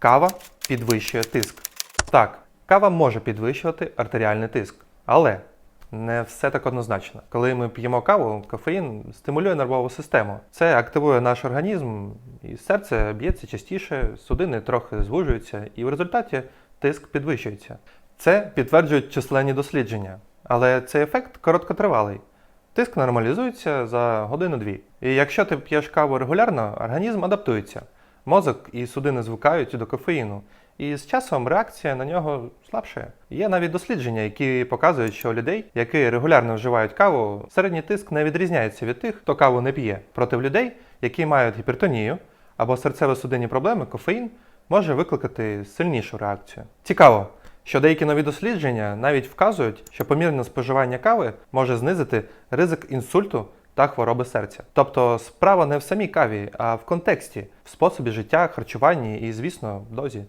Кава підвищує тиск. Так, кава може підвищувати артеріальний тиск, але не все так однозначно. Коли ми п'ємо каву, кофеїн стимулює нервову систему. Це активує наш організм, і серце б'ється частіше, судини трохи звужуються, і в результаті тиск підвищується. Це підтверджують численні дослідження, але цей ефект короткотривалий. Тиск нормалізується за годину-дві. І якщо ти п'єш каву регулярно, організм адаптується. Мозок і судини звикають до кофеїну, і з часом реакція на нього слабшає. Є навіть дослідження, які показують, що людей, які регулярно вживають каву, середній тиск не відрізняється від тих, хто каву не п'є. Проти людей, які мають гіпертонію або серцево-судинні проблеми, кофеїн може викликати сильнішу реакцію. Цікаво, що деякі нові дослідження навіть вказують, що помірне споживання кави може знизити ризик інсульту та хвороби серця. Тобто справа не в самій каві, а в контексті, в способі життя, харчуванні і, звісно, дозі.